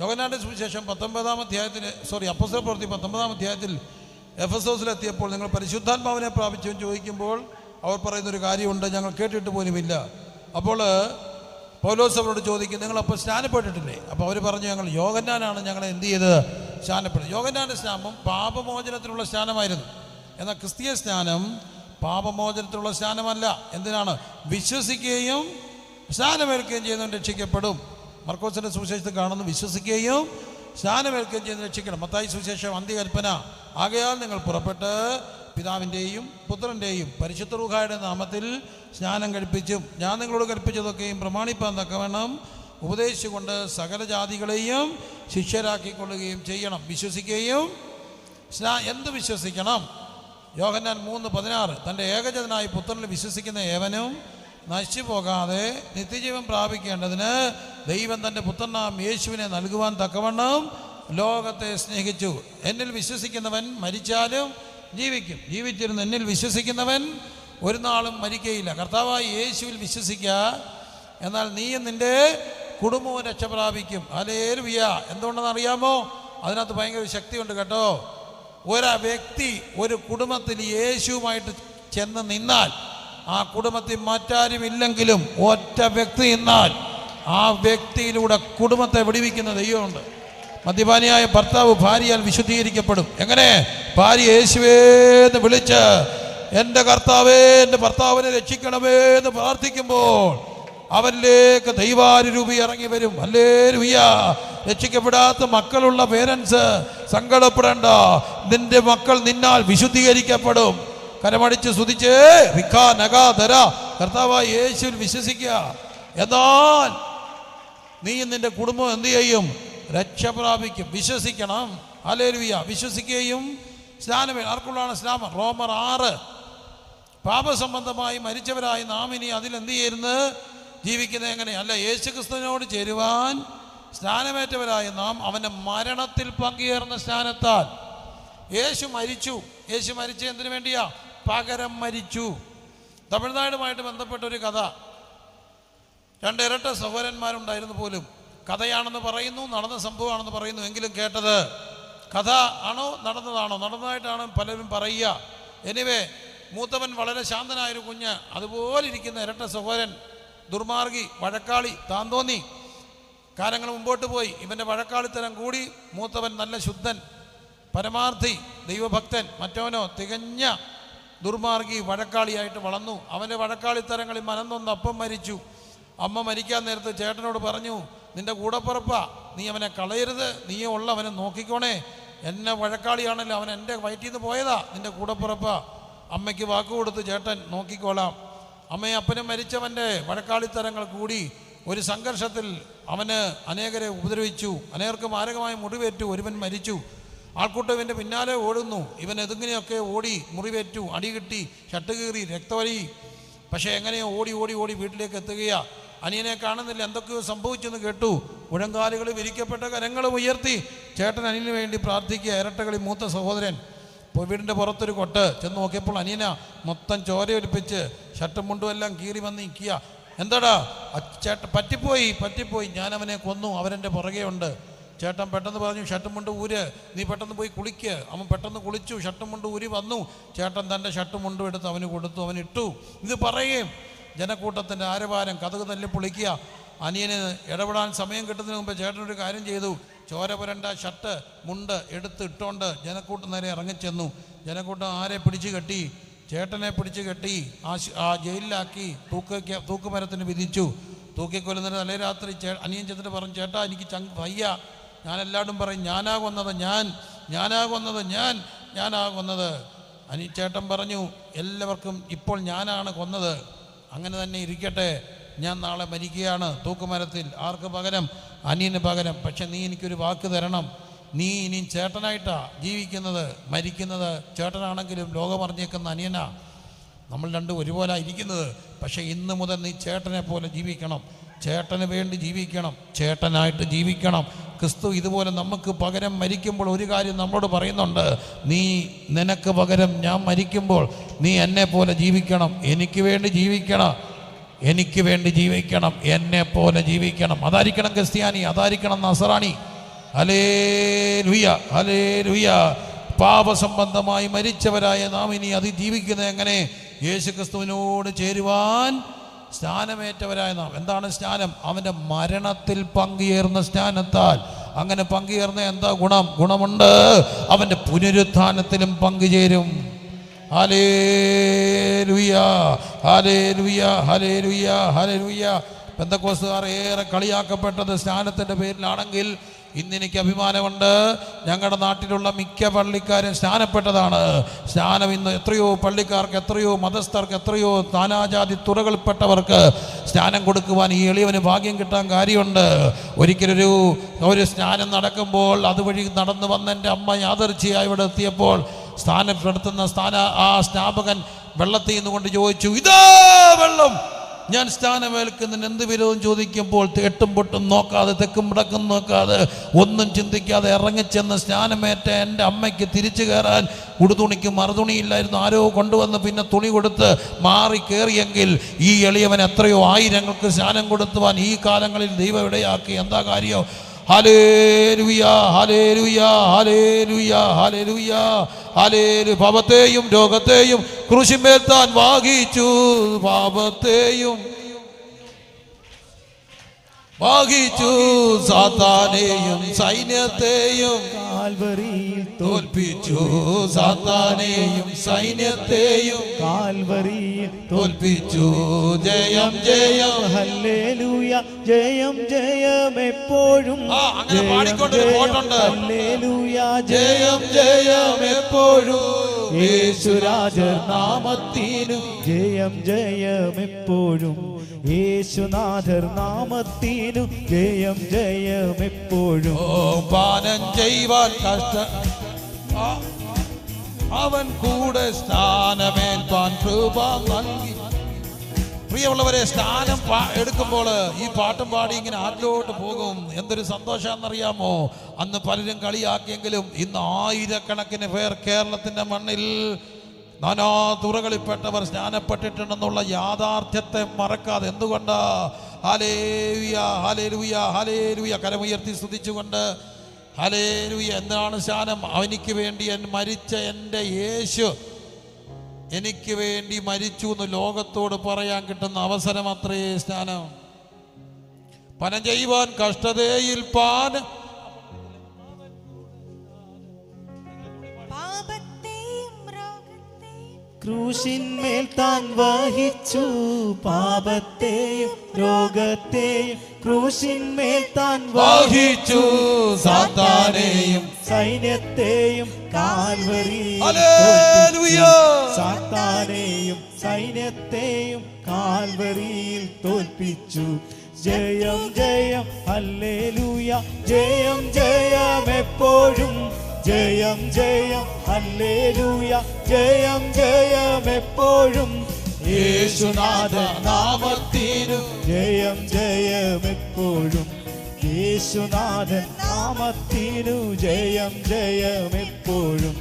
യോഗനാന്റെ സുവിശേഷം പത്തൊമ്പതാം അധ്യായത്തിൽ സോറി അപ്പസ്വല പ്രവൃത്തി പത്തൊമ്പതാം അധ്യായത്തിൽ എഫ് എസ് എത്തിയപ്പോൾ നിങ്ങൾ പരിശുദ്ധാത്മാവിനെ പ്രാപിച്ചു ചോദിക്കുമ്പോൾ അവർ പറയുന്നൊരു കാര്യമുണ്ട് ഞങ്ങൾ കേട്ടിട്ട് പോലുമില്ല. അപ്പോൾ പൗലോസ് അവരോട് ചോദിക്കും നിങ്ങളപ്പോൾ സ്നാനപ്പെട്ടിട്ടില്ലേ? അപ്പോൾ അവർ പറഞ്ഞു ഞങ്ങൾ യോഗന്നാനാണ് ഞങ്ങളെ എന്ത് ചെയ്ത് സ്നാനപ്പെടുന്നത് യോഗന്നാന്റെ സ്നാനം പാപമോചനത്തിനുള്ള സ്നാനമായിരുന്നു. എന്നാൽ ക്രിസ്തീയ സ്നാനം പാപമോചനത്തിനുള്ള സ്നാനമല്ല. എന്തിനാണ്? വിശ്വസിക്കുകയും സ്നാനമേൽക്കുകയും ചെയ്യുന്നവൻ രക്ഷിക്കപ്പെടും. മർക്കോസിന്റെ സുവിശേഷത്തിൽ കാണുന്നു വിശ്വസിക്കുകയും സ്നാനമേൽക്കുകയും ചെയ്ത് രക്ഷിക്കണം. മത്തായി സുവിശേഷം അന്ത്യകൽപ്പന. ആകയാൽ നിങ്ങൾ പുറപ്പെട്ട് പിതാവിന്റെയും പുത്രന്റെയും പരിശുദ്ധ റൂഹായുടെ നാമത്തിൽ സ്നാനം കഴിപ്പിച്ചും ഞാൻ നിങ്ങളോട് കൽപ്പിച്ചതൊക്കെയും പ്രമാണിപ്പാൻ തക്കവണ്ണം ഉപദേശിച്ചുകൊണ്ട് സകല ജാതികളെയും ശിഷ്യരാക്കിക്കൊള്ളുകയും ചെയ്യണം. വിശ്വസിക്കുകയും സ്നാ എന്ത് വിശ്വസിക്കണം? യോഹന്നാൻ മൂന്ന് പതിനാറ്. തന്റെ ഏകജനായി പുത്രനിൽ വിശ്വസിക്കുന്ന ഏവനും നശിച്ചു പോകാതെ നിത്യജീവൻ പ്രാപിക്കേണ്ടതിന് ദൈവം തന്റെ പുത്രനാം യേശുവിനെ നൽകുവാൻ തക്കവണ്ണം ലോകത്തെ സ്നേഹിച്ചു. എന്നിൽ വിശ്വസിക്കുന്നവൻ മരിച്ചാലും ജീവിക്കും. ജീവിച്ചിരുന്ന് എന്നിൽ വിശ്വസിക്കുന്നവൻ ഒരു നാളും മരിക്കയില്ല. കർത്താവായി യേശുവിൽ വിശ്വസിക്കുക എന്നാൽ നീയും നിന്റെ കുടുംബവും രക്ഷപ്രാപിക്കും. അലേലുവിയ എന്തുകൊണ്ടെന്ന് അറിയാമോ അതിനകത്ത് ഭയങ്കര ശക്തിയുണ്ട് കേട്ടോ. ഒരു വ്യക്തി ഒരു കുടുംബത്തിൽ യേശുവുമായിട്ട് ചെന്ന് നിന്നാൽ ആ കുടുംബത്തിൽ മറ്റാരും ഇല്ലെങ്കിലും ഒറ്റ വ്യക്തി നിന്നാൽ ആ വ്യക്തിയിലൂടെ കുടുംബത്തെ വിടിവിക്കുന്ന ദൈവമുണ്ട്. മദ്യപാനിയായ ഭർത്താവ് ഭാര്യയാൽ വിശുദ്ധീകരിക്കപ്പെടും. എങ്ങനെ? ഭാര്യ യേശുവേന്ന് വിളിച്ച് എന്റെ കർത്താവേ എന്റെ ഭർത്താവിനെ രക്ഷിക്കണമേ എന്ന് പ്രാർത്ഥിക്കുമ്പോൾ അവനിലേക്ക് ദൈവാനുരൂപി ഇറങ്ങി വരും. അല്ലേ രുയ്യ രക്ഷിക്കപ്പെടാത്ത മക്കളുള്ള പേരൻസ് സങ്കടപ്പെടേണ്ട. നിന്റെ മക്കൾ നിന്നാൽ വിശുദ്ധീകരിക്കപ്പെടും. കരമടിച്ച് സ്തുതിച്ച്. റിഖ നഗ ധര. കർത്താവായ യേശുവിൽ വിശ്വസിക്കുക. എന്നാൽ നീയും നിന്റെ കുടുംബം എന്ത് ചെയ്യും? രക്ഷ പ്രാപിക്കും. വിശ്വസിക്കണം. അലേരുവിയ വിശ്വസിക്കുകയും സ്നാനമേ ആർക്കുള്ളതാണ് സ്നാമം റോമർ ആറ്. പാപസംബന്ധമായി മരിച്ചവരായി നാം ഇനി അതിൽ എന്ത് ചെയ്യുന്നത് ജീവിക്കുന്നത് എങ്ങനെ? അല്ല യേശു ക്രിസ്തുവിനോട് ചേരുവാൻ സ്നാനമേറ്റവരായ നാം അവന്റെ മരണത്തിൽ പങ്കുചേർന്ന സ്നാനത്താൽ. യേശു മരിച്ചു. യേശു മരിച്ച എന്തിനു വേണ്ടിയാ? പകരം മരിച്ചു. തമിഴ്നാടുമായിട്ട് ബന്ധപ്പെട്ട ഒരു കഥ. രണ്ട് ഇരട്ട സഹോദരന്മാരുണ്ടായിരുന്നു പോലും. കഥയാണെന്ന് പറയുന്നു നടന്ന സംഭവമാണെന്ന് പറയുന്നു എങ്കിലും കേട്ടത് കഥ ആണോ നടന്നതാണോ നടന്നതായിട്ടാണ് പലരും പറയുക. എനിവേ മൂത്തവൻ വളരെ ശാന്തനായൊരു കുഞ്ഞ് അതുപോലെ ഇരിക്കുന്ന ഇരട്ട സഹോദരൻ ദുർമാർഗി വഴക്കാളി താൻ തോന്നി കാലങ്ങൾ മുമ്പോട്ട് പോയി. ഇവന്റെ വഴക്കാളിത്തരം കൂടി മൂത്തവൻ നല്ല ശുദ്ധൻ പരമാർത്ഥി ദൈവഭക്തൻ മറ്റവനോ തികഞ്ഞ ദുർമാർഗി വഴക്കാളിയായിട്ട് വളർന്നു. അവന്റെ വഴക്കാളിത്തരങ്ങളിൽ മനന്നൊന്ന് അപ്പം മരിച്ചു. അമ്മ മരിക്കാൻ നേരത്ത് ചേട്ടനോട് പറഞ്ഞു നിന്റെ കൂടപ്പുറപ്പാ നീ അവനെ കളയരുത് നീ ഉള്ള അവനെ നോക്കിക്കോണേ. എന്നെ വഴക്കാളിയാണല്ലോ അവൻ എന്റെ വയറ്റിൽ നിന്ന് പോയതാ നിന്റെ കൂടപ്പുറപ്പാ. അമ്മയ്ക്ക് വാക്ക് കൊടുത്ത് ചേട്ടൻ നോക്കിക്കോളാം. അമ്മയും അപ്പനും മരിച്ചവന്റെ വഴക്കാളിത്തരങ്ങൾ കൂടി ഒരു സംഘർഷത്തിൽ അവന് അനേകരെ ഉപദ്രവിച്ചു. അനേകർക്ക് മാരകമായ മുറിവേറ്റു ഒരുവൻ മരിച്ചു. ആൾക്കൂട്ടവിന്റെ പിന്നാലെ ഓടുന്നു. ഇവൻ എതുങ്ങനെയൊക്കെ ഓടി മുറിവേറ്റു അടി കിട്ടി ഷട്ട് കീറി രക്തവലി. പക്ഷേ എങ്ങനെയോ ഓടി ഓടി ഓടി വീട്ടിലേക്ക് എത്തുകയാ. അനിയനെ കാണുന്നില്ല. എന്തൊക്കെയോ സംഭവിച്ചെന്ന് കേട്ടു. മുഴങ്കാലുകൾ വിരിക്കപ്പെട്ട കരങ്ങളും ഉയർത്തി ചേട്ടൻ അനിയന് വേണ്ടി പ്രാർത്ഥിക്കുക. ഇരട്ടകളി മൂത്ത സഹോദരൻ. വീടിന്റെ പുറത്തൊരു കൊട്ട്. ചെന്ന് നോക്കിയപ്പോൾ അനിയന മൊത്തം ചോര ഒലിപ്പിച്ച് ഷർട്ടും മുണ്ടുമെല്ലാം കീറി വന്ന് നിൽക്കുക. എന്താടാ? ചേട്ടൻ പറ്റിപ്പോയി പറ്റിപ്പോയി. ഞാനവനെ കൊന്നു. അവരെന്റെ പുറകെ ഉണ്ട്. ചേട്ടൻ പെട്ടെന്ന് പറഞ്ഞു ഷർട്ടും മുണ്ട് ഊര്. നീ പെട്ടെന്ന് പോയി കുളിക്ക്. അവൻ പെട്ടെന്ന് കുളിച്ചു. ഷർട്ടും മുണ്ട് ഊരി വന്നു. ചേട്ടൻ തന്റെ ഷർട്ടും മുണ്ടും എടുത്ത് അവന് കൊടുത്തു. അവൻ ഇട്ടു. ഇത് പറയുകയും ജനക്കൂട്ടത്തിന്റെ ആരവാരം കഥക് തല്ലി പൊളിക്കുക. അനിയന് ഇടപെടാൻ സമയം കിട്ടുന്നതിന് മുമ്പ് ചേട്ടനൊരു കാര്യം ചെയ്തു. ചോര പുരണ്ട ഷർട്ട് മുണ്ട് എടുത്ത് ഇട്ടോണ്ട് ജനക്കൂട്ടം നേരെ ഇറങ്ങിച്ചെന്നു. ജനക്കൂട്ടം ആരെ പിടിച്ചു കെട്ടി? ചേട്ടനെ പിടിച്ചു കെട്ടി ആ ആ ജയിലിലാക്കി തൂക്ക തൂക്കുമരത്തിന് വിധിച്ചു. തൂക്കിക്കൊല്ലുന്നതിന് തലേ രാത്രി ചേ അനിയൻ ചെന്നിട്ട് പറഞ്ഞു ചേട്ടാ എനിക്ക് ചങ് വയ്യ. ഞാനെല്ലാവരും പറയും ഞാനാ കൊന്നത് ഞാൻ ഞാനാ കൊന്നത് ഞാൻ ഞാനാ കൊന്നത് അനി ചേട്ടൻ പറഞ്ഞു എല്ലാവർക്കും ഇപ്പോൾ ഞാനാണ് കൊന്നത്. അങ്ങനെ തന്നെ ഇരിക്കട്ടെ. ഞാൻ നാളെ മരിക്കുകയാണ്. തൂക്കുമരത്തിൽ ആർക്ക് പകരം? അനിയന് പകരം. പക്ഷെ നീ എനിക്കൊരു വാക്ക് തരണം. നീ ഇനി ചേട്ടനായിട്ടാ ജീവിക്കുന്നത് മരിക്കുന്നത്. ചേട്ടനാണെങ്കിലും ലോകമറിഞ്ഞേക്കുന്ന അനിയനാ. നമ്മൾ രണ്ടും ഒരുപോലെ ഇരിക്കുന്നത്. പക്ഷെ ഇന്ന് മുതൽ നീ ചേട്ടനെ പോലെ ജീവിക്കണം. ചേട്ടന് വേണ്ടി ജീവിക്കണം. ചേട്ടനായിട്ട് ജീവിക്കണം. ക്രിസ്തു ഇതുപോലെ നമുക്ക് പകരം മരിക്കുമ്പോൾ ഒരു കാര്യം നമ്മളോട് പറയുന്നുണ്ട്. നീ നിനക്ക് പകരം ഞാൻ മരിക്കുമ്പോൾ നീ എന്നെ പോലെ ജീവിക്കണം. എനിക്ക് വേണ്ടി ജീവിക്കണം. എനിക്ക് വേണ്ടി ജീവിക്കണം. എന്നെ പോലെ ജീവിക്കണം. അതായിരിക്കണം ക്രിസ്ത്യാനി. അതായിരിക്കണം നസറാണി. ഹലേ ലുയ ഹലേ ലുയ പാപസംബന്ധമായി മരിച്ചവരായ നാം ഇനി അതിജീവിക്കുന്നത് എങ്ങനെ? യേശു ക്രിസ്തുവിനോട് ചേരുവാൻ സ്നാനമേറ്റവരായ നാം. എന്താണ് സ്നാനം? അവന്റെ മരണത്തിൽ പങ്കുചേർന്ന സ്നാനത്താൽ. അങ്ങനെ പങ്കുചേർന്ന എന്താ ഗുണം? ഗുണമുണ്ട്. അവന്റെ പുനരുത്ഥാനത്തിലും പങ്കുചേരും. ഹലേലുയ ഹലേലുയ ഹലേലുയ ഹലേലുയ ഏറെ കളിയാക്കപ്പെട്ടത് സ്നാനത്തിന്റെ പേരിലാണെങ്കിൽ ഇന്ന് എനിക്ക് അഭിമാനമുണ്ട്. ഞങ്ങളുടെ നാട്ടിലുള്ള മിക്ക പള്ളിക്കാരും സ്നാനപ്പെട്ടതാണ്. സ്നാനം ഇന്ന് എത്രയോ പള്ളിക്കാർക്ക് എത്രയോ മതസ്ഥർക്ക് എത്രയോ നാനാജാതി തുറകൾപ്പെട്ടവർക്ക് സ്നാനം കൊടുക്കുവാൻ ഈ എളിയവന് ഭാഗ്യം കിട്ടാൻ കാര്യമുണ്ട്. ഒരിക്കലൊരു ഒരു സ്നാനം നടക്കുമ്പോൾ അതുവഴി നടന്നു വന്ന എന്റെ അമ്മ യാദർച്ചയായി ഇവിടെ എത്തിയപ്പോൾ സ്ഥാനപ്പെടുത്തുന്ന സ്ഥാന ആ സ്നാപകൻ വെള്ളത്തിൽ നിന്നുകൊണ്ട് ചോദിച്ചു ഇതാ വെള്ളം! ഞാൻ സ്ഥാനമേൽക്കുന്നതിന് എന്ത് വിരോധം ചോദിക്കുമ്പോൾ എട്ടും പൊട്ടും നോക്കാതെ തെക്കും മുടക്കും നോക്കാതെ ഒന്നും ചിന്തിക്കാതെ ഇറങ്ങിച്ചെന്ന് സ്നാനമേറ്റ എന്റെ അമ്മയ്ക്ക് തിരിച്ചു കയറാൻ ഉടുതുണിക്ക് മറുതുണിയില്ലായിരുന്നു. ആരോ കൊണ്ടുവന്ന് പിന്നെ തുണി കൊടുത്ത് മാറി കയറിയെങ്കിൽ ഈ എളിയവൻ എത്രയോ ആയിരങ്ങൾക്ക് സ്നാനം കൊടുത്തുവാൻ ഈ കാലങ്ങളിൽ ദൈവം ഇടയാക്കി എന്താ കാര്യം? ഹലേലുയ ഹലേലുയ ഹലേലുയ ഹലേലുയ ഹലേലു പാപത്തെയും രോഗത്തെയും ക്രൂശിമേൽ താൻ വാഹിച്ചു പാപത്തെയും വാഹിച്ചു സാത്താനെയും സൈന്യത്തെയും കാൽവറിയിൽ തോൽപ്പിച്ചു. സാത്താനെയും സൈന്യത്തെയും കാൽവറിയിൽ തോൽപ്പിച്ചു. ജയം ജയം. ഹല്ലേലൂയ ജയം ജയം എപ്പോഴും. ജയം പാട്ടുണ്ട്. ഹല്ലേലൂയ ജയം ജയം എപ്പോഴും. യേശുരാജർ നാമത്തിനു ജയം ജയം എപ്പോഴും യേശുനാഥർ നാമത്തിനു ജയം ജയം എപ്പോഴും പാനം ചെയ്യുവാൻ കഷ്ട അവൻ കൂടെ സ്ഥാനമേൽപ്പാൻ കൃപ നൽകി പ്രിയമുള്ളവരെ സ്നാനം എടുക്കുമ്പോൾ ഈ പാട്ടും പാടി ഇങ്ങനെ ആറ്റിലോട്ട് പോകും. എന്തൊരു സന്തോഷാന്നറിയാമോ? അന്ന് പലരും കളിയാക്കിയെങ്കിലും ഇന്ന് ആയിരക്കണക്കിന് പേർ കേരളത്തിന്റെ മണ്ണിൽ നാനാ തുറകളിൽപ്പെട്ടവർ സ്നാനപ്പെട്ടിട്ടുണ്ടെന്നുള്ള യാഥാർത്ഥ്യത്തെ മറക്കാതെ എന്തുകൊണ്ട്? ഹലേലുയ ഹലേലുയ ഹലേലുയ കരമുയർത്തി സ്തുതിച്ചുകൊണ്ട് ഹലേലുയ എന്താണ് സ്നാനം? അവനിക്ക് വേണ്ടി മരിച്ച എന്റെ യേശു എനിക്ക് വേണ്ടി മരിച്ചു എന്ന് ലോകത്തോട് പറയാൻ കിട്ടുന്ന അവസരം അത്രേ സ്നാനം പനം ചെയ്യുവാൻ കഷ്ടതയിൽ പാൻ. ക്രൂശിന്മേൽ താൻ വഹിച്ചു. പാപത്തെയും രോഗത്തെയും ക്രൂശിന്മേൽ താൻ വഹിച്ചു. സാത്താനെയും സൈന്യത്തെയും സാത്താനെയും സൈന്യത്തെയും കാൽവരിയിൽ തോൽപ്പിച്ചു. ജയം ജയം ഹല്ലേലൂയ. ജയം ജയം എപ്പോഴും. ജയം ജയം ഹല്ലേലൂയ. ജയം ജയം എപ്പോഴും. യേശുനാഥ നാമത്തിനു ജയം ജയം എപ്പോഴും. യേശുനാഥൻ നാമത്തിനു ജയം ജയം എപ്പോഴും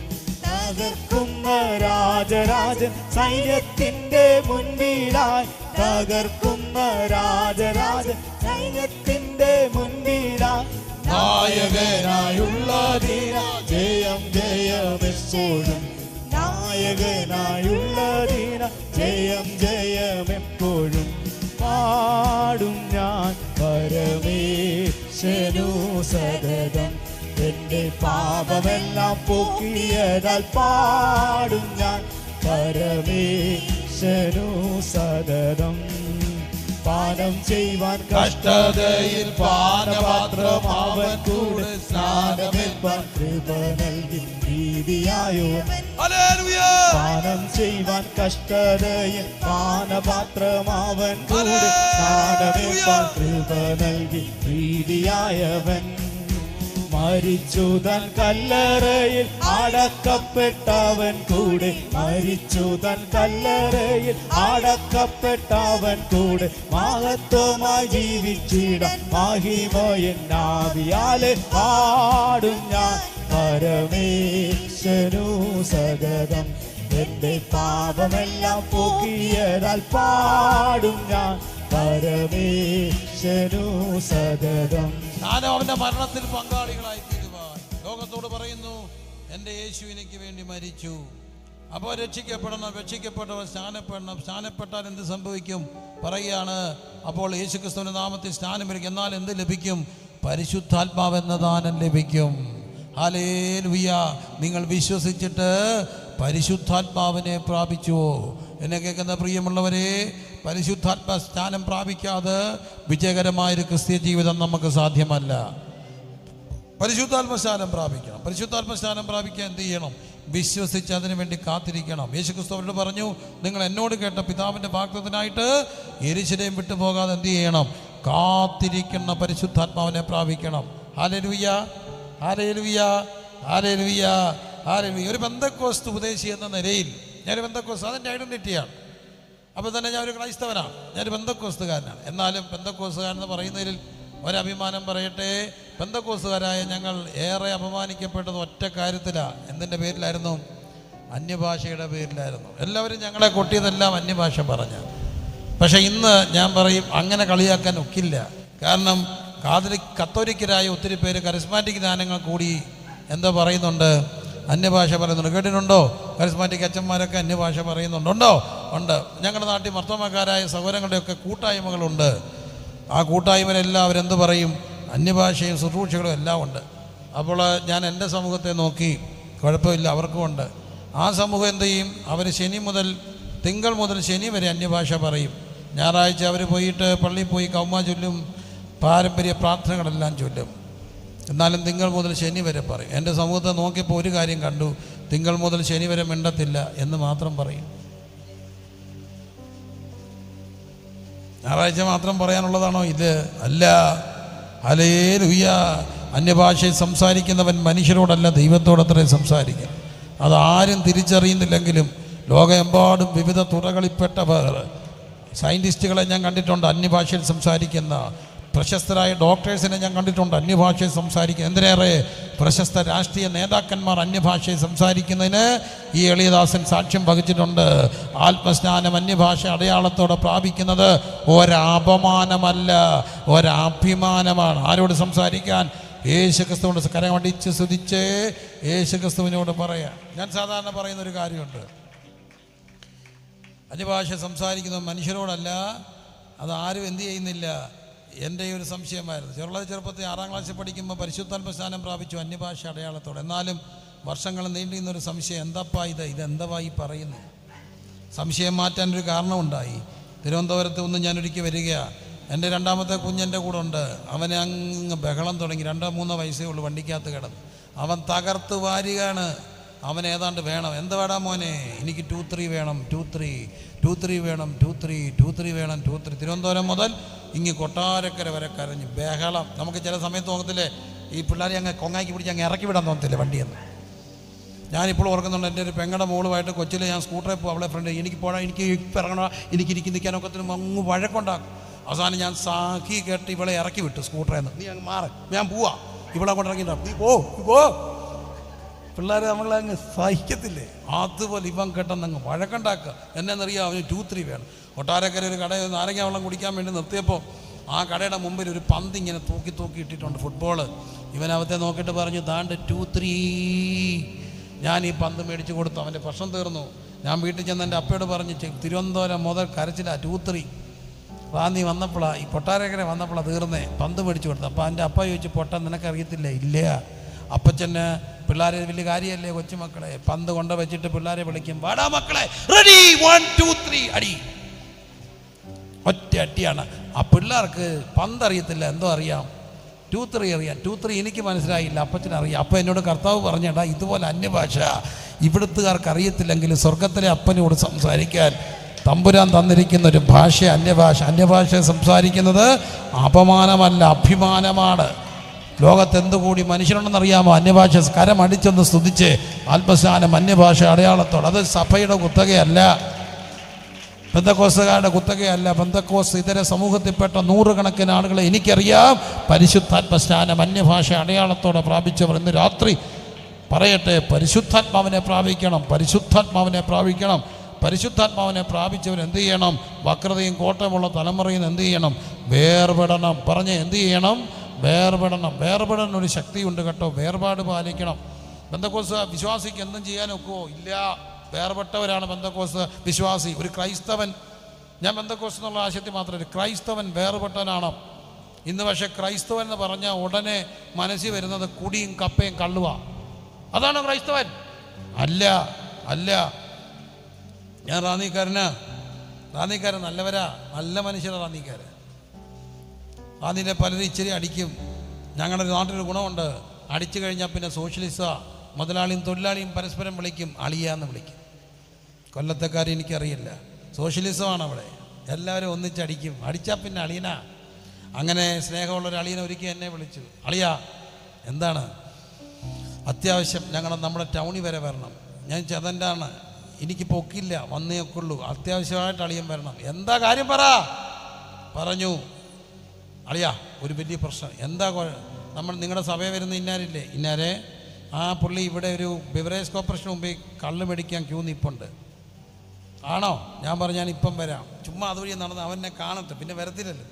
തകർക്കുന്ന രാജരാജൻ സൈന്യത്തിന്റെ മുൻപിലായി. തകർക്കുന്ന രാജരാജൻ സൈന്യത്തിന്റെ മുൻപിലായി. നായകനായുള്ള ധീര ജയം എപ്പോഴും നായകനായുള്ള ദീന ജയം ജയം സതതം എന്റെ പാപമെല്ലാം പോക്കിയതാൽ പാടും ഞാൻ പരമേശനു സതതം പാനം ചെയ്യുവാൻ കഷ്ടതയിൽ പാനപാത്രം അവൻ കൂടെ സ്നാനമേൽപ്പാൻ കൃപ നൽകി ഭീതിയായോ ഹല്ലേലൂയ. പാനം ചെയ്യുവാൻ കഷ്ടതയിൽ പാനപാത്രം അവൻ കൂടെ സ്നാനമേൽപ്പാൻ കൃപ നൽകി ഭീതിയായവൻ മരിച്ചു തൻ കല്ലറയിൽ അടക്കപ്പെട്ടവൻ കൂടെ. മരിച്ചു തൻ കല്ലറയിൽ അടക്കപ്പെട്ടവൻ കൂടെ. മഹത്വമായി ജീവിച്ചിടാൻ മഹിമയന്നാവിയാലെ പാടും ഞാൻ. പരമേശ്വരു സകതം. എന്റെ പാപമെല്ലാം പോക്കിയതാൽ പാടും ഞാൻ. പരമേശ്വരു സദതം ഞാനും അവന്റെ മരണത്തിൽ പങ്കാളികളായി തീരുവാൻ. ലോകത്തോട് പറയുന്നു എന്റെ യേശു എനിക്ക് വേണ്ടി മരിച്ചു. അപ്പോൾ രക്ഷിക്കപ്പെടണം രക്ഷിക്കപ്പെട്ടവർ സ്നാനപ്പെടണം. സ്നാനപ്പെട്ടാൽ എന്ത് സംഭവിക്കും? പറയുകയാണ് അപ്പോൾ യേശുക്രിസ്തുവിന്റെ നാമത്തിൽ സ്നാനം വരിക എന്നാൽ എന്ത് ലഭിക്കും? പരിശുദ്ധാത്മാവ് എന്ന ദാനം ലഭിക്കും. ഹാലേലുയ്യ നിങ്ങൾ വിശ്വസിച്ചിട്ട് പരിശുദ്ധാത്മാവിനെ പ്രാപിച്ചുവോ? എന്നെ കേൾക്കുന്ന പ്രിയമുള്ളവരെ പരിശുദ്ധാത്മ സ്നാനം പ്രാപിക്കാതെ വിജയകരമായൊരു ക്രിസ്ത്യ ജീവിതം നമുക്ക് സാധ്യമല്ല. പരിശുദ്ധാത്മസ്നാനം പ്രാപിക്കണം. പരിശുദ്ധാത്മസ്നാനം പ്രാപിക്കാൻ എന്ത് ചെയ്യണം? വിശ്വസിച്ച് അതിനു വേണ്ടി കാത്തിരിക്കണം. യേശു ക്രിസ്തു അവരോട് പറഞ്ഞു നിങ്ങൾ എന്നോട് കേട്ട പിതാവിന്റെ ഭാഗത്തിനായിട്ട് എരിശിനെയും വിട്ടു പോകാതെ എന്ത് ചെയ്യണം? കാത്തിരിക്കുന്ന പരിശുദ്ധാത്മാവിനെ പ്രാപിക്കണം. ഹാലലുയ്യ ഹാലേലുയ്യ ഹാലേലുയ്യ ഹാലേലുയ്യ ഒരു ബന്ധക്കോസ്തു ഉപദേശി എന്ന നിലയിൽ ഞാൻ ബന്ധക്കോസ്തു അതിന്റെ ഐഡന്റിറ്റിയാണ്. അപ്പോൾ തന്നെ ഞാൻ ഒരു ക്രൈസ്തവനാണ്. ഞാൻ ബന്ധക്കോസ്തുകാരനാണ് എന്നാലും ബന്ധക്കോസ്തുകാരൻ എന്ന് പറയുന്നതിൽ ഒരഭിമാനം പറയട്ടെ. ബന്ധക്കോസ്തുകാരായ ഞങ്ങൾ ഏറെ അപമാനിക്കപ്പെട്ടത് ഒറ്റ കാര്യത്തിലാണ് എന്തിന്റെ പേരിലായിരുന്നു? അന്യഭാഷയുടെ പേരിലായിരുന്നു. എല്ലാവരും ഞങ്ങളെ കൊട്ടിയതെല്ലാം അന്യഭാഷ പറഞ്ഞ. പക്ഷേ ഇന്ന് ഞാൻ പറയും അങ്ങനെ കളിയാക്കാൻ ഒക്കില്ല. കാരണം കാതലിക് കത്തോലിക്കരായ ഒത്തിരി പേര് കരിസ്മാറ്റിക് ദാനങ്ങൾ കൂടി എന്താ പറയുന്നുണ്ട്. അന്യഭാഷ പറയുന്നുണ്ട്. കേട്ടിട്ടുണ്ടോ? കരിസ്മാറ്റിക് അച്ഛന്മാരൊക്കെ അന്യഭാഷ പറയുന്നുണ്ട്. ഉണ്ടോ. ഞങ്ങളുടെ നാട്ടിൽ മർത്തോമക്കാരായ സഹോദരങ്ങളുടെയൊക്കെ കൂട്ടായ്മകളുണ്ട്. ആ കൂട്ടായ്മയിലെല്ലാം അവരെന്ത് പറയും? അന്യഭാഷയും ശുശ്രൂഷകളും എല്ലാം ഉണ്ട്. അപ്പോൾ ഞാൻ എന്റെ സമൂഹത്തെ നോക്കി കുഴപ്പമില്ല അവർക്കുമുണ്ട് ആ സമൂഹം എന്ത് ചെയ്യും? അവർ ശനി മുതൽ തിങ്കൾ മുതൽ ശനി വരെ അന്യഭാഷ പറയും. ഞായറാഴ്ച അവർ പോയിട്ട് പള്ളിയിൽ പോയി കൗമ ചൊല്ലും പാരമ്പര്യ പ്രാർത്ഥനകളെല്ലാം ചൊല്ലും. എന്നാലും തിങ്കൾ മുതൽ ശനി വരെ പറയും. എന്റെ സമൂഹത്തെ നോക്കിയപ്പോൾ ഒരു കാര്യം കണ്ടു തിങ്കൾ മുതൽ ശനി വരെ മിണ്ടത്തില്ല എന്ന് മാത്രം പറയും. ഞായറാഴ്ച മാത്രം പറയാനുള്ളതാണോ? ഇത് അല്ല. അലേ ലുയ്യ അന്യഭാഷയിൽ സംസാരിക്കുന്നവൻ മനുഷ്യരോടല്ല ദൈവത്തോടത്രേ സംസാരിക്കും. അതാരും തിരിച്ചറിയുന്നില്ലെങ്കിലും ലോകമെമ്പാടും വിവിധ തുറകളിൽപ്പെട്ടവർ സയന്റിസ്റ്റുകളെ ഞാൻ കണ്ടിട്ടുണ്ട് അന്യഭാഷയിൽ സംസാരിക്കുന്ന പ്രശസ്തരായ ഡോക്ടേഴ്സിനെ ഞാൻ കണ്ടിട്ടുണ്ട് അന്യഭാഷയിൽ സംസാരിക്കുന്നത് എന്തിനേറെ പ്രശസ്ത രാഷ്ട്രീയ നേതാക്കന്മാർ അന്യഭാഷയിൽ സംസാരിക്കുന്നതിന് ഈ എളിയദാസൻ സാക്ഷ്യം വഹിച്ചിട്ടുണ്ട്. ആത്മസ്നാനം അന്യഭാഷ അടയാളത്തോടെ പ്രാപിക്കുന്നത് ഒരപമാനമല്ല ഒരഭിമാനമാണ്. ആരോട് സംസാരിക്കാൻ? യേശു ക്രിസ്തുവിനോട് കരമടിച്ച് സ്തുതിച്ച് യേശു ക്രിസ്തുവിനോട് പറയാം ഞാൻ സാധാരണ പറയുന്ന ഒരു കാര്യമുണ്ട്. അന്യഭാഷ സംസാരിക്കുന്നത് മനുഷ്യരോടല്ല അത് ആരും എന്ത് ചെയ്യുന്നില്ല. എന്റെ ഒരു സംശയമായിരുന്നു. ചെറുള്ള ചെറുപ്പത്തിൽ ആറാം ക്ലാസ്സിൽ പഠിക്കുമ്പോൾ പരിശുദ്ധാത്മ സ്ഥാനം പ്രാപിച്ചു അന്യഭാഷ അടയാളത്തോടെ. എന്നാലും വർഷങ്ങൾ നീണ്ടു നിന്നൊരു സംശയം എന്തപ്പാ ഇത്? ഇതെന്തവാ ഈ പറയുന്നു? സംശയം മാറ്റാൻ ഒരു കാരണമുണ്ടായി. തിരുവനന്തപുരത്ത് ഒന്ന് ഞാനൊരിക്കൽ വരികയാണ് എന്റെ രണ്ടാമത്തെ കുഞ്ഞന്റെ കൂടെ ഉണ്ട്. അവനെ അങ്ങ് ബഹളം തുടങ്ങി. രണ്ടോ മൂന്നോ വയസ്സേ ഉള്ളൂ വണ്ടിക്കകത്ത് കിടന്നു. അവൻ തകർത്ത് വാരുകയാണ്. അവൻ ഏതാണ്ട് വേണം. എന്താ വേടാ മോനെ? എനിക്ക് ടു ത്രീ വേണം. ടു ത്രീ ടു ത്രീ വേണം. ടു ത്രീ ടു ത്രീ വേണം. ടു ത്രീ തിരുവനന്തപുരം മുതൽ ഇങ്ങ് കൊട്ടാരക്കര വരെ കരഞ്ഞ് ബഹളം. നമുക്ക് ചില സമയത്ത് തോന്നത്തില്ലേ ഈ പിള്ളേരെ അങ്ങ് കൊങ്ങാക്കി പിടിച്ച് അങ്ങ് ഇറക്കി വിടാൻ തോന്നത്തില്ലേ വണ്ടിയെന്ന്? ഞാനിപ്പോൾ ഓർക്കുന്നുണ്ട് എന്റെ ഒരു പെങ്ങളുടെ മോളുമായിട്ട് കൊച്ചിയിൽ ഞാൻ സ്കൂട്ടറിൽ പോകും അവളെ ഫ്രണ്ട് എനിക്ക് പോകാൻ എനിക്ക് ഇപ്പം ഇറങ്ങണം? എനിക്ക് ഇരിക്കി നിൽക്കാനൊക്കത്തിനും അങ്ങ് വഴക്കുണ്ടാക്കും. അവസാനം ഞാൻ സാഖി കേട്ട് ഇവളെ ഇറക്കി വിട്ടു സ്കൂട്ടറിൽ നിന്ന്. നീ അങ്ങ് മാറി. ഞാൻ പോവാ. ഇവളെ കൊണ്ടിറങ്ങിയിട്ടുണ്ടാവും നീ പോ പോ. പിള്ളേർ നമ്മളെ അങ്ങ് സഹിക്കത്തില്ലേ? അതുപോലെ ഇവൻ കെട്ടെന്ന് അങ്ങ് വഴക്കുണ്ടാക്കുക. എന്നെന്നറിയാം അവന് ടു ത്രീ വേണം. ഒട്ടാരക്കര ഒരു കടയിൽ നാരങ്ങ വെള്ളം കുടിക്കാൻ വേണ്ടി നിർത്തിയപ്പോൾ ആ കടയുടെ മുമ്പിൽ ഒരു പന്ത് ഇങ്ങനെ തൂക്കി തൂക്കി ഇട്ടിട്ടുണ്ട് ഫുട്ബോൾ ഇവൻ അവത്തെ നോക്കിയിട്ട് പറഞ്ഞു താണ്ട് ടു ത്രീ ഞാൻ ഈ പന്ത് മേടിച്ച് കൊടുത്തു അവന്റെ പ്രശ്നം തീർന്നു. ഞാൻ വീട്ടിൽ ചെന്ന് എന്റെ അപ്പയോട് പറഞ്ഞു "ചെ- തിരുവനന്തപുരം മുതൽ കരച്ചില്ല ടു ത്രീ റാന്നി വന്നപ്പോഴാണ് ഈ പൊട്ടാരക്കര വന്നപ്പോഴാണ് തീർന്നേ പന്ത് മേടിച്ച് കൊടുത്തു. അപ്പോൾ എന്റെ അപ്പ ചോദിച്ചു പൊട്ട നിനക്കറിയത്തില്ല? ഇല്ല. അപ്പച്ചന് പിള്ളേരെ വലിയ കാര്യമല്ലേ കൊച്ചുമക്കളെ? പന്ത് കൊണ്ട് വെച്ചിട്ട് പിള്ളേരെ വിളിക്കും. വാടാ മക്കളെ റെഡി വൺ ടു ത്രീ അടി. ഒറ്റ അടിയാണ് ആ പിള്ളേർക്ക് പന്തറിയത്തില്ല എന്തോ അറിയാം. ടു ത്രീ അറിയാം. ടു ത്രീ എനിക്ക് മനസ്സിലായില്ല. അപ്പച്ചനറിയാം അപ്പം എന്നോട് കർത്താവ് പറഞ്ഞേടാ ഇതുപോലെ അന്യഭാഷ ഇവിടുത്തുകാർക്ക് അറിയത്തില്ലെങ്കിലും സ്വർഗത്തിലെ അപ്പനോട് സംസാരിക്കാൻ തമ്പുരാൻ തന്നിരിക്കുന്ന ഒരു ഭാഷ അന്യഭാഷ. അന്യഭാഷ സംസാരിക്കുന്നത് അപമാനമല്ല അഭിമാനമാണ്. ലോകത്ത് എന്തുകൂടി മനുഷ്യനുണ്ടെന്നറിയാമോ? അന്യഭാഷ കരമടിച്ചൊന്ന് സ്തുതിച്ച് ആത്മസ്നാനം അന്യഭാഷ അടയാളത്തോടെ. അത് സഭയുടെ കുത്തകയല്ല. ബന്ധക്കോസുകാരുടെ കുത്തകയല്ല. ബന്ധക്കോസ് ഇതര സമൂഹത്തിൽപ്പെട്ട നൂറുകണക്കിന് ആളുകളെ എനിക്കറിയാം. പരിശുദ്ധാത്മസ്നാനം അന്യഭാഷ അടയാളത്തോടെ പ്രാപിച്ചവർ ഇന്ന് രാത്രി പറയട്ടെ പരിശുദ്ധാത്മാവിനെ പ്രാപിക്കണം പരിശുദ്ധാത്മാവിനെ പ്രാപിക്കണം. പരിശുദ്ധാത്മാവിനെ പ്രാപിച്ചവർ എന്ത് ചെയ്യണം? വക്രതയും കോട്ടമുള്ള തലമുറയിൽ നിന്ന് എന്ത് ചെയ്യണം? വേർപെടണം. പറഞ്ഞ് എന്ത് ചെയ്യണം? വേർപെടണം. വേർപെടാൻ ഒരു ശക്തിയുണ്ട് കേട്ടോ. വേർപാട് പാലിക്കണം. ബന്ധക്കോസ് വിശ്വാസിക്ക് എന്തും ചെയ്യാൻ ഒക്കുമോ ഇല്ല. വേർപെട്ടവരാണ് ബന്ധക്കോസ് വിശ്വാസി. ഒരു ക്രൈസ്തവൻ ഞാൻ ബന്ധക്കോസ് എന്നുള്ള ആശയത്തിൽ മാത്രമല്ല ക്രൈസ്തവൻ വേർപെട്ടവനാണ് ഇന്ന് പക്ഷേ ക്രൈസ്തവൻ എന്ന് പറഞ്ഞാൽ ഉടനെ മനസ്സിൽ വരുന്നത് കുടിയും കപ്പയും കള്ളുവ. അതാണ് ക്രൈസ്തവൻ. അല്ല അല്ല. ഞാൻ റാന്നിക്കാരനാ. റാന്നിക്കാരൻ നല്ലവരാ. നല്ല മനുഷ്യരാ റാന്നിക്കാരൻ. റാന്നിയിലെ പലരും ഇച്ചിരി അടിക്കും. ഞങ്ങളുടെ നാട്ടിലൊരു ഗുണമുണ്ട്. അടിച്ചു കഴിഞ്ഞാൽ പിന്നെ സോഷ്യലിസ മുതലാളിയും തൊഴിലാളിയും പരസ്പരം വിളിക്കും. അളിയാന്ന് വിളിക്കും. കൊല്ലത്തെക്കാരെ എനിക്കറിയില്ല. സോഷ്യലിസമാണ് അവിടെ. എല്ലാവരും ഒന്നിച്ചടിക്കും അടിച്ചാൽ പിന്നെ അളിയന. അങ്ങനെ സ്നേഹമുള്ള ഒരു അളിയനെ ഒരുക്കി എന്നെ വിളിച്ചു. അളിയ എന്താണ്? അത്യാവശ്യം ഞങ്ങൾ നമ്മുടെ ടൗണിൽ വരെ വരണം. ഞാൻ ചെതന്റാണ്. എനിക്ക് പൊക്കില്ല വന്നേ ഒക്കുള്ളൂ. അത്യാവശ്യമായിട്ട് അളിയൻ വരണം. എന്താ കാര്യം പറ. പറഞ്ഞു അളിയാ ഒരു വലിയ പ്രശ്നം. എന്താ നമ്മൾ നിങ്ങളുടെ സഭയിൽ വരുന്ന ഇന്നാരില്ലേ? ഇന്നാരെ? ആ പുള്ളി ഇവിടെ ഒരു ബിവറേജ് കോർപ്പറേഷൻ മുമ്പിൽ കള്ള് മേടിക്കാൻ ക്യൂ നിപ്പുണ്ട്. ആണോ? ഞാൻ പറഞ്ഞു ഞാൻ ഇപ്പം വരാം. ചുമ്മാ അതുവഴി നടന്ന് അവനെ കാണട്ടെ. പിന്നെ വരത്തില്ലല്ലോ.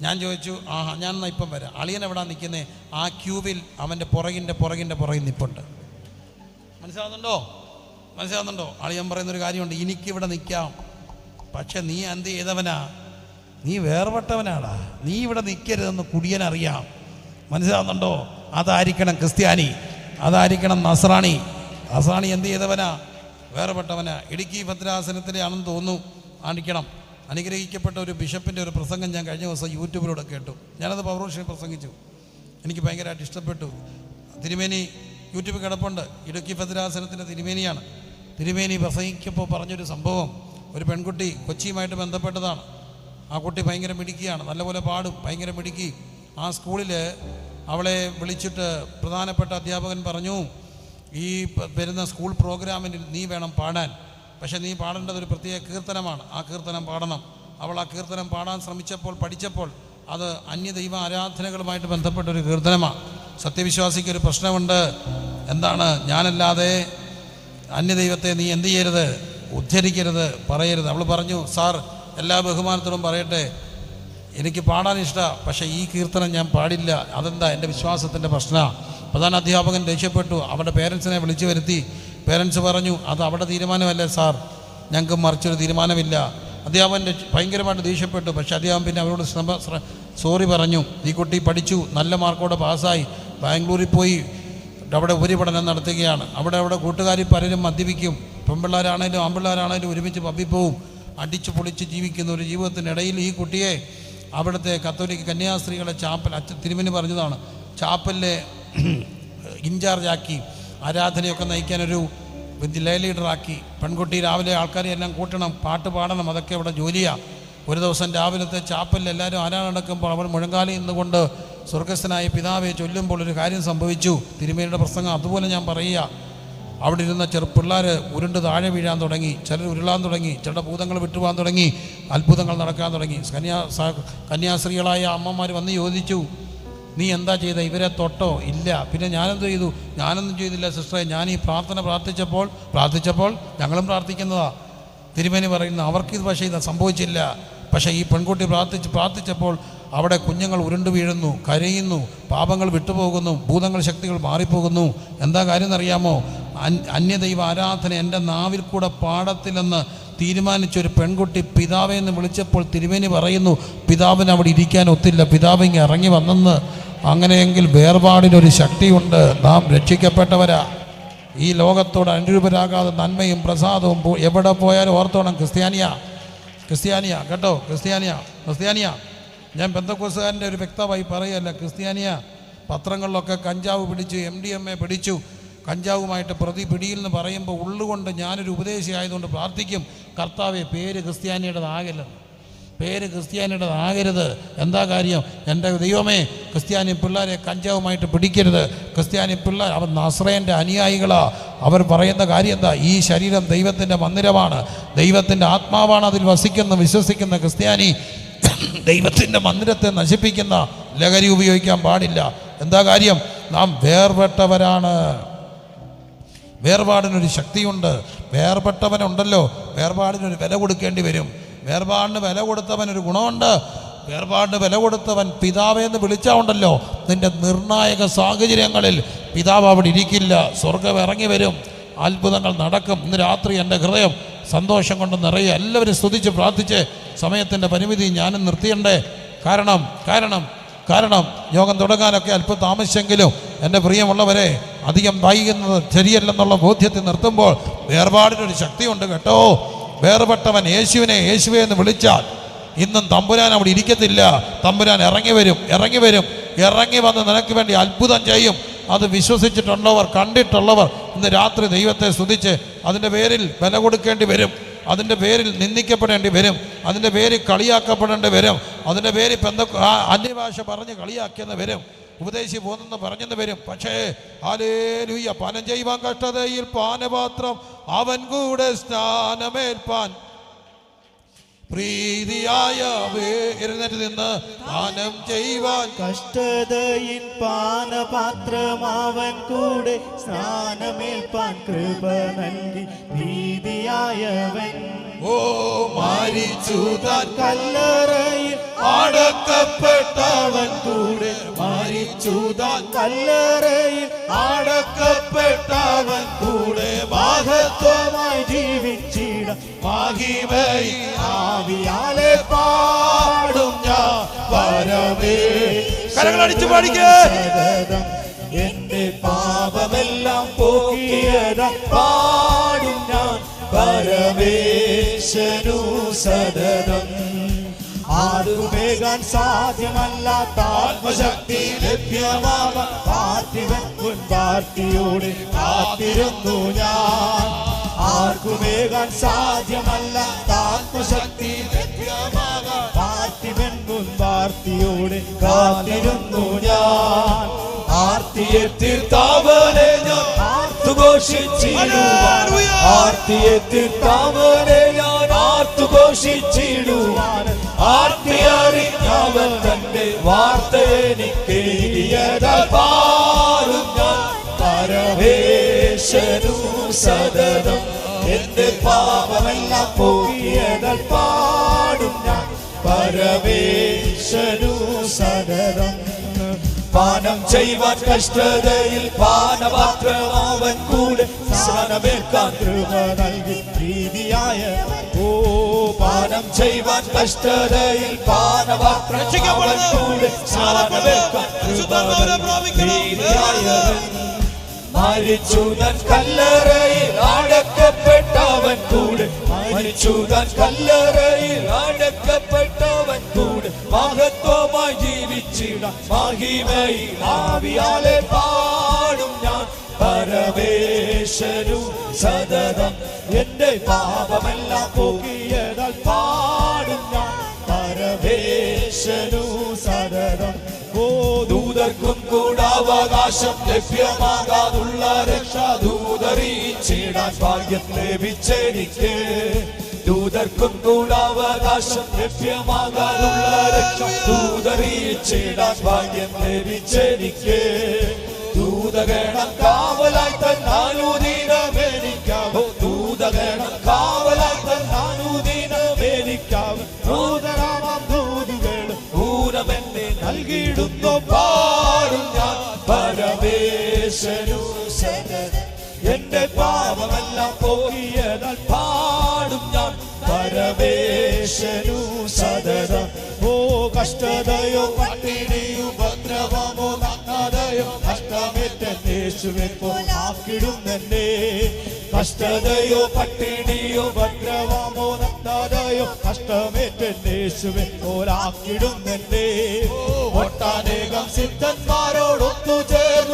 ഞാൻ ചോദിച്ചു ആ ഞാൻ എന്നാൽ ഇപ്പം വരാം. അളിയൻ എവിടാ നിൽക്കുന്നത് ആ ക്യൂവിൽ അവന്റെ പുറകിന്റെ പുറകിന്റെ പുറകിൽ നിപ്പുണ്ട്. മനസ്സിലാവുന്നുണ്ടോ? മനസ്സിലാവുന്നുണ്ടോ? അളിയൻ പറയുന്നൊരു കാര്യമുണ്ട്. എനിക്കിവിടെ നിൽക്കാം. പക്ഷെ നീ എന്ത് ചെയ്തവനാ? നീ വേർപെട്ടവനാടാ. നീ ഇവിടെ നിൽക്കരുതെന്ന് കുടിയൻ അറിയാം അതായിരിക്കണം ക്രിസ്ത്യാനി. അതായിരിക്കണം നസ്രാണി. നസ്രാണി എന്ത് ചെയ്തവനാ? വേർപെട്ടവനാ. ഇടുക്കി ഭദ്രാസനത്തിലെ ആണെന്ന് തോന്നുന്നു. ആണിക്കണം അനുഗ്രഹിക്കപ്പെട്ട ഒരു ബിഷപ്പിന്റെ ഒരു പ്രസംഗം ഞാൻ കഴിഞ്ഞ ദിവസം യൂട്യൂബിലൂടെ കേട്ടു. ഞാനത് പൗരോഷിനെ പ്രസംഗിച്ചു. എനിക്ക് ഭയങ്കരമായിട്ട് ഇഷ്ടപ്പെട്ടു. തിരുമേനി യൂട്യൂബിൽ കിടപ്പുണ്ട്. ഇടുക്കി ഭദ്രാസനത്തിന്റെ തിരുമേനിയാണ്. തിരുമേനി പ്രസംഗിക്കപ്പോൾ പറഞ്ഞൊരു സംഭവം. ഒരു പെൺകുട്ടി കൊച്ചിയുമായിട്ട് ബന്ധപ്പെട്ടതാണ്. ആ കുട്ടി ഭയങ്കര മിടുക്കിയാണ്. നല്ലപോലെ പാടും. ഭയങ്കര മിടുക്കി. ആ സ്കൂളിൽ അവളെ വിളിച്ചിട്ട് പ്രധാനപ്പെട്ട അധ്യാപകൻ പറഞ്ഞു ഈ വരുന്ന സ്കൂൾ പ്രോഗ്രാമിന് നീ വേണം പാടാൻ. പക്ഷേ നീ പാടേണ്ടത് ഒരു പ്രത്യേക കീർത്തനമാണ്. ആ കീർത്തനം പാടണം. അവൾ ആ കീർത്തനം പാടാൻ ശ്രമിച്ചപ്പോൾ പഠിച്ചപ്പോൾ അത് അന്യദൈവ ആരാധനകളുമായിട്ട് ബന്ധപ്പെട്ട ഒരു കീർത്തനമാണ്. സത്യവിശ്വാസിക്ക് ഒരു പ്രശ്നമുണ്ട്. എന്താണ്? ഞാനല്ലാതെ അന്യദൈവത്തെ നീ എന്ത് ചെയ്യരുത്? ഉദ്ധരിക്കരുത്. പറയരുത്. അവൾ പറഞ്ഞു സാർ എല്ലാ ബഹുമാനത്തോടും പറയട്ടെ എനിക്ക് പാടാൻ ഇഷ്ടമാണ് പക്ഷേ ഈ കീർത്തനം ഞാൻ പാടില്ല. അതെന്താ? എന്റെ വിശ്വാസത്തിന്റെ പ്രശ്നമാണ് പ്രധാന അധ്യാപകൻ ദേഷ്യപ്പെട്ടു. അവരുടെ പേരൻസിനെ വിളിച്ചു വരുത്തി. പേരൻസ് പറഞ്ഞു അത് അവിടെ തീരുമാനമല്ലേ സാർ? ഞങ്ങൾക്ക് മറിച്ചൊരു തീരുമാനമില്ല. അധ്യാപകൻ ഭയങ്കരമായിട്ട് ദേഷ്യപ്പെട്ടു. പക്ഷേ അധ്യാപകൻ പിന്നെ അവരോട് ശ്രമ സോറി പറഞ്ഞു. ഈ കുട്ടി പഠിച്ചു നല്ല മാർക്കോടെ പാസ്സായി. ബാംഗ്ലൂരിൽ പോയി അവിടെ ഉപരിപഠനം നടത്തുകയാണ്. അവിടെ അവിടെ കൂട്ടുകാരി പലരും മദ്യപിക്കും. പെൺപിള്ളേരാണേലും ആൺപിള്ളേരാണേലും ഒരുമിച്ച് പബ്ബിൽ പോവും. അടിച്ചു പൊളിച്ച് ജീവിക്കുന്ന ഒരു ജീവിതത്തിനിടയിൽ ഈ കുട്ടിയെ അവിടുത്തെ കത്തോലിക്ക് കന്യാസ്ത്രീകളെ ചാപ്പൽ അച്ഛൻ തിരുമനി പറഞ്ഞതാണ് ചാപ്പലിലെ ഇൻചാർജാക്കി ആരാധനയൊക്കെ നയിക്കാനൊരു ലേ ലീഡറാക്കി. പെൺകുട്ടി രാവിലെ ആൾക്കാരെ എല്ലാം കൂട്ടണം പാട്ട് പാടണം അതൊക്കെ ഇവിടെ ജോലിയാണ് ഒരു ദിവസം രാവിലത്തെ ചാപ്പലിൽ എല്ലാവരും ആരാണ് നടക്കുമ്പോൾ അവൻ മുഴങ്കാലി നിന്നുകൊണ്ട് സ്വർഗസ്ഥനായ പിതാവെ ചൊല്ലുമ്പോൾ ഒരു കാര്യം സംഭവിച്ചു. തിരുമേനിയുടെ പ്രസംഗം അതുപോലെ ഞാൻ പറയുക. അവിടെ ഇരുന്ന ചെറുപ്പിള്ളേർ ഉരുണ്ട് താഴെ വീഴാൻ തുടങ്ങി ചിലർ ഉരുളാൻ തുടങ്ങി ചിലരുടെ ഭൂതങ്ങൾ വിട്ടുപോകാൻ തുടങ്ങി അത്ഭുതങ്ങൾ നടക്കാൻ തുടങ്ങി. കന്യാ കന്യാസ്ത്രീകളായ അമ്മമാർ വന്ന് യോജിച്ചു നീ എന്താ ചെയ്ത? ഇവരെ തൊട്ടോ? ഇല്ല. പിന്നെ ഞാനെന്ത് ചെയ്തു? ഞാനൊന്നും ചെയ്തില്ല സിസ്റ്ററെ. ഞാൻ ഈ പ്രാർത്ഥന പ്രാർത്ഥിച്ചപ്പോൾ പ്രാർത്ഥിച്ചപ്പോൾ ഞങ്ങളും പ്രാർത്ഥിക്കുന്നതാ. തിരുമേനി പറയുന്നു അവർക്ക് ഇത് പക്ഷേ ഇത് സംഭവിച്ചില്ല. പക്ഷേ ഈ പെൺകുട്ടി പ്രാർത്ഥിച്ച് പ്രാർത്ഥിച്ചപ്പോൾ അവിടെ കുഞ്ഞുങ്ങൾ ഉരുണ്ടു വീഴുന്നു കരയുന്നു പാപങ്ങൾ വിട്ടുപോകുന്നു ഭൂതങ്ങൾ ശക്തികൾ മാറിപ്പോകുന്നു. എന്താ കാര്യം എന്നറിയാമോ? അന്യ അന്യദൈവ ആരാധന എന്റെ നാവിൽ കൂടെ പാടത്തില്ലെന്ന് തീരുമാനിച്ചൊരു പെൺകുട്ടി പിതാവെ എന്ന് വിളിച്ചപ്പോൾ തിരുമേനി പറയുന്നു പിതാവിന് അവിടെ ഇരിക്കാൻ ഒത്തില്ല പിതാവ് ഇങ്ങനെ ഇറങ്ങി വന്നെന്ന്. അങ്ങനെയെങ്കിൽ വേർപാടിനൊരു ശക്തിയുണ്ട്. നാം രക്ഷിക്കപ്പെട്ടവരാ. ഈ ലോകത്തോട് അനുരൂപരാകാതെ നന്മയും പ്രസാദവും എവിടെ പോയാലും ഓർത്തോണം ക്രിസ്ത്യാനിയ. ക്രിസ്ത്യാനിയ കേട്ടോ ക്രിസ്ത്യാനിയ ക്രിസ്ത്യാനിയ. ഞാൻ ബന്ധക്കോസുകാരന്റെ ഒരു വ്യക്തമായി പറയല്ല. ക്രിസ്ത്യാനിയ പത്രങ്ങളിലൊക്കെ കഞ്ചാവ് പിടിച്ചു എം ഡി എം എ പിടിച്ചു. കഞ്ചാവുമായിട്ട് പ്രതി പിടിയിൽ നിന്ന് പറയുമ്പോൾ ഉള്ളുകൊണ്ട് ഞാനൊരു ഉപദേശിയായതുകൊണ്ട് പ്രാർത്ഥിക്കും. കർത്താവെ പേര് ക്രിസ്ത്യാനിയുടേതാകല്ലെന്ന് പേര് ക്രിസ്ത്യാനിയുടേതാകരുത്. എന്താ കാര്യം? എന്റെ ദൈവമേ ക്രിസ്ത്യാനി പിള്ളേരെ കഞ്ചാവുമായിട്ട് പിടിക്കരുത്. ക്രിസ്ത്യാനി പിള്ളേർ അവർ നസ്രയന്റെ അനുയായികളാ. അവർ പറയുന്ന കാര്യം എന്താ? ഈ ശരീരം ദൈവത്തിന്റെ മന്ദിരമാണ്. ദൈവത്തിന്റെ ആത്മാവാണ് അതിൽ വസിക്കുന്ന വിശ്വസിക്കുന്ന ക്രിസ്ത്യാനി. ദൈവത്തിന്റെ മന്ദിരത്തെ നശിപ്പിക്കുന്ന ലഹരി ഉപയോഗിക്കാൻ പാടില്ല. എന്താ കാര്യം? നാം വേർപെട്ടവരാണ്. വേർപാടിനൊരു ശക്തിയുണ്ട്. വേർപെട്ടവനുണ്ടല്ലോ. വേർപാടിനൊരു വില കൊടുക്കേണ്ടി വരും. വേർപാടിന് വില കൊടുത്തവനൊരു ഗുണമുണ്ട്. വേർപാടിന് വില കൊടുത്തവൻ പിതാവെന്ന് വിളിച്ചാവുണ്ടല്ലോ. നിന്റെ നിർണായക സാഹചര്യങ്ങളിൽ പിതാവ് അവിടെ ഇരിക്കില്ല. സ്വർഗം ഇറങ്ങി വരും. അത്ഭുതങ്ങൾ നടക്കും. ഇന്ന് രാത്രി എന്റെ ഹൃദയം സന്തോഷം കൊണ്ട് നിറയെ എല്ലാവരും സ്തുതിച്ച് പ്രാർത്ഥിച്ച് സമയത്തിന്റെ പരിമിതി ഞാനും നിർത്തിയണ്ടേ? കാരണം കാരണം കാരണം യോഗം തുടങ്ങാനൊക്കെ അല്പം താമസിച്ചെങ്കിലും എന്റെ പ്രിയമുള്ളവരെ അധികം വൈകുന്നത് ശരിയല്ലെന്നുള്ള ബോധ്യത്തിൽ നിർത്തുമ്പോൾ വേർപാടിനൊരു ശക്തിയുണ്ട് കേട്ടോ. വേർപെട്ടവൻ യേശുവിനെ യേശുവെ എന്ന് വിളിച്ചാൽ ഇന്നും തമ്പുരാൻ അവിടെ ഇരിക്കത്തില്ല. തമ്പുരാൻ ഇറങ്ങി വരും ഇറങ്ങി വരും ഇറങ്ങി വന്ന് നിനക്ക് വേണ്ടി അത്ഭുതം ചെയ്യും. അത് വിശ്വസിച്ചിട്ടുള്ളവർ കണ്ടിട്ടുള്ളവർ ഇന്ന് രാത്രി ദൈവത്തെ സ്തുതിച്ച് അതിന്റെ പേരിൽ വില കൊടുക്കേണ്ടി വരും. അതിന്റെ പേരിൽ നിന്ദിക്കപ്പെടേണ്ടി വരും. അതിന്റെ പേരിൽ കളിയാക്കപ്പെടേണ്ടി വരും. അതിന്റെ പേരിൽ ഇപ്പം എന്തൊക്കെ അന്യഭാഷ പറഞ്ഞ് കളിയാക്കിയെന്ന് വരും. ഉപദേശി പോന്നെന്ന് പറഞ്ഞെന്ന് വരും. പക്ഷേ ആലേലുയ്യ പാനം ചെയ്യുവാൻ കഷ്ടതയിൽ പാനപാത്രം. അവൻ കൂടെ സ്നാനമേൽപ്പാൻ പ്രീതിയായ എഴുന്നേറ്റ് നിന്ന് പാനം ചെയ്യുവാൻ കഷ്ടതയിൻ പാനപാത്രമാവൻ കൂടെ സ്നാനമേൽപ്പാൻ കൃപ നൽകി പ്രീതിയായവൻ ഓ മാരിച്ചു താൻ കല്ലറയിൽ അടക്കപ്പെട്ടവൻ കൂടെ മാരിച്ചു താൻ കല്ലറയിൽ അടക്കപ്പെട്ടവൻ കൂടെ മഹത്വമായി ആവിയാലെ പാടും ഞാൻ വരവേ. കരങ്ങളടിച്ച് പാടിക്കേ. എന്റെ പാപമെല്ലാം പോക്കിയത. പാടും ഞാൻ പരമേശനു സദതം ആരുമേകാൻ സാധ്യമല്ലാത്ത ആത്മശക്തി ലഭ്യമാവ. പാർത്ഥിവൻ മുൻ പാർട്ടിയോട് കാത്തിരുന്നു ഞാൻ. ആർക്കുമേകാൻ സാധ്യമല്ല. ആത്മശക്തി ലഭ്യമാകാൻ. പാർത്ഥിവൻ കാത്തിരുന്നു ഞാൻ. ആർത്തിയെ തീർത്താവനെ ഞാൻ ആർത്തുഘോഷിച്ചിടുവാൻ. ആർത്തിയെ തീർത്താവനെ ഞാൻ ആർത്തുഘോഷിച്ചിടുവാൻ. ആർത്തി അറിഞ്ഞവൻ തന്റെ വാർത്ത എനിക്ക് പാടും ഞാൻ. പരമേശനു സതതം എന്റെ പാപമെല്ലാം പോകിയതൽ പാടും ഞാൻ. പരമേശനു സതതം പാനം ചെയ്യുവാൻ കഷ്ടതയിൽ പാനപാത്രമാവൻ കൂടെ സ്നാനമേൽക്കാൻ കൃപ നൽകി. പ്രീതിയായ ഓ പാനം ചെയ്യുവാൻ കഷ്ടതയിൽ പാനപാത്രമാവൻ കൂടെ സ്നാനമേൽക്കാൻ കൃപ നൽകി. പ്രീതിയായവൻ മരിച്ചു തൻ കല്ലറയിൽ അടക്കപ്പെട്ടവൻ കൂടെ. മരിച്ചു തൻ കല്ലറയിൽ അടക്കപ്പെട്ടവൻ കൂടെ. മഹത്വമായി ജീവിച്ചിട മഹിമയിൽ ആവിയാലെ പാടും ഞാൻ. പരമേശ്വരു സതതം എന്റെ പാപമെല്ലാം പോകിയതാൽ പാടും ദൂതർക്കും കൂടാവകാശം ലഭ്യമാകാതുള്ള രക്ഷാദൂതറിയിച്ചിടാൻ ഭാഗ്യം ലഭിച്ചെനിക്ക്. ദൂതർക്കും കൂടാവകാശം ലഭ്യമാകാതുള്ള രക്ഷ ദൂതറിയിച്ചിടാൻ ഭാഗ്യം ലഭിച്ചെനിക്ക്. ദൂതഗണം കാവലായി തന്നാനുദീനമേനിക്കാവോ പാപമെല്ലാം പോകിയതാൽ പാടും ഞാൻ. പരമേശനു സദത. ഓ കഷ്ടതയോ പട്ടിണിയോ ഉപദ്രവമോ നഗ്നതയോ കഷ്ടമേറ്റേശുവെ പോലാക്കിടുന്നെന്നെ കഷ്ടതയോ പട്ടിണിയോ ഉപദ്രവമോ നഗ്നതയോ കഷ്ടമേറ്റേശുവെ പോലാക്കിടുന്നെന്നെ ഒട്ടാനേകം സിദ്ധന്മാരോടൊത്തു ചേർന്നു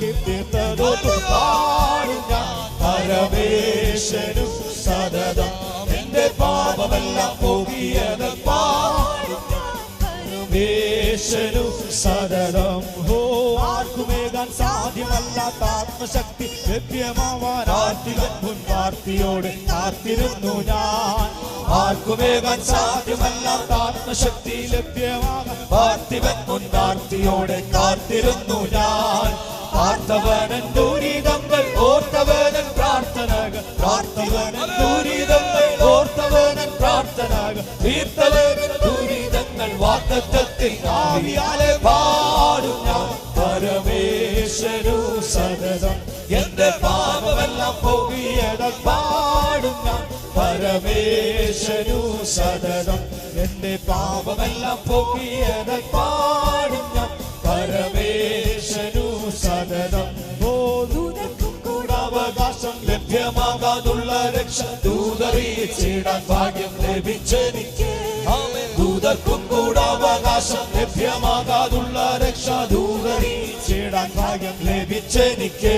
യോഗ്യനാക്കി തീർത്തതോട്ടു പാടും ഞാൻ പരമേശനു സതതം എന്റെ പാപമെല്ലാം പോകിയത് പാടും ഞാൻ പരമേശനു സതതം ഹോ ആർക്കുമേകാൻ സാധ്യമല്ലാത്ത ആത്മശക്തി ലഭ്യമാവാൻ ആർത്തികൻ മുൻ വാർത്തിയോട് കാത്തിരുന്നു ഞാൻ ആർക്കുമേകാൻ സാധ്യമല്ലാത്ത ആത്മശക്തി ലഭ്യമാകാൻ പാർത്ഥിവൻ മുൻ വാർത്തിയോടെ കാത്തിരുന്നു ഞാൻ പാർത്തവനൻ ദുരിതങ്ങൾ ഓർത്തവനൻ പ്രാർത്ഥവനൻ ദുരിതങ്ങൾ ഓർത്തവനൻ പ്രാർത്ഥനകൾ തീർത്തവനൻ ദുരിതങ്ങൾ വാഗ്ദത്തത്തിൽ ആവിയാലെ പാടും ഞാൻ പരമേശ്വരു സതതം എന്റെ പാപമെല്ലാം പോകിയടൽ പാടും ഞാൻ പരമേശ്വരു സതതം എന്റെ പാപമെല്ലാം പോകിയടൽ പാടും രക്ഷ ദൂതറിയിച്ചിടാൻ ഭാഗ്യം ലഭിച്ചെനിക്ക്. ദൂതർക്കും കൂടാവകാശം ലഭ്യമാകാതുള്ള രക്ഷ ദൂതറിയിച്ചിടാൻ ഭാഗ്യം ലഭിച്ചെനിക്ക്.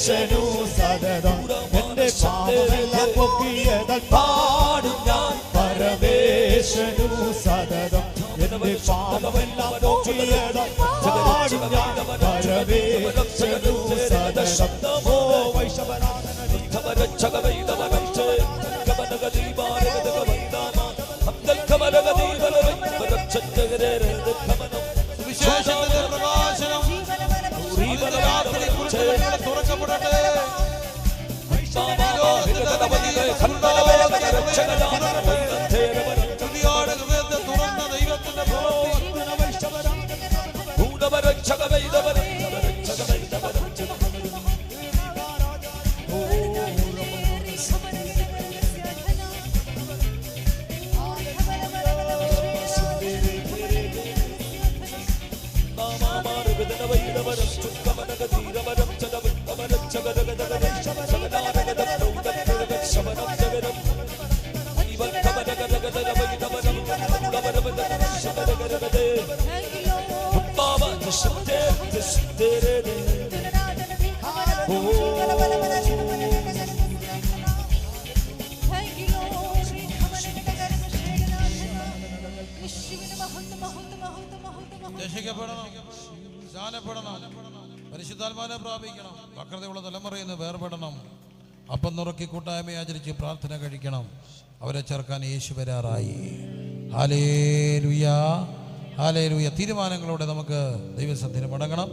പരമേശ്വരു സദദം എന്റെ പാപമെല്ലാം പോകിയതൽ പാടും ഞാൻ. പരമേശ്വരു സദദം എന്റെ പാപമെല്ലാം പോകിയതൽ പാടും ഞാൻ. പരമേശ്വരു സതതം തുതിയോടെ പരിശുദ്ധാത്മാനെ പ്രാപിക്കണം. വക്രതയുള്ള തലമുറയിൽ നിന്ന് വേർപെടണം. അപ്പം നുറക്കി കൂട്ടായ്മ ആചരിച്ച് പ്രാർത്ഥന കഴിക്കണം. അവരെ ചേർക്കാൻ യേശു വരാറായി. ഹാലേ ലുയാ ഹാലേ ലുയ തീരുമാനങ്ങളോടെ നമുക്ക് ദൈവസത്തിന് മടങ്ങണം.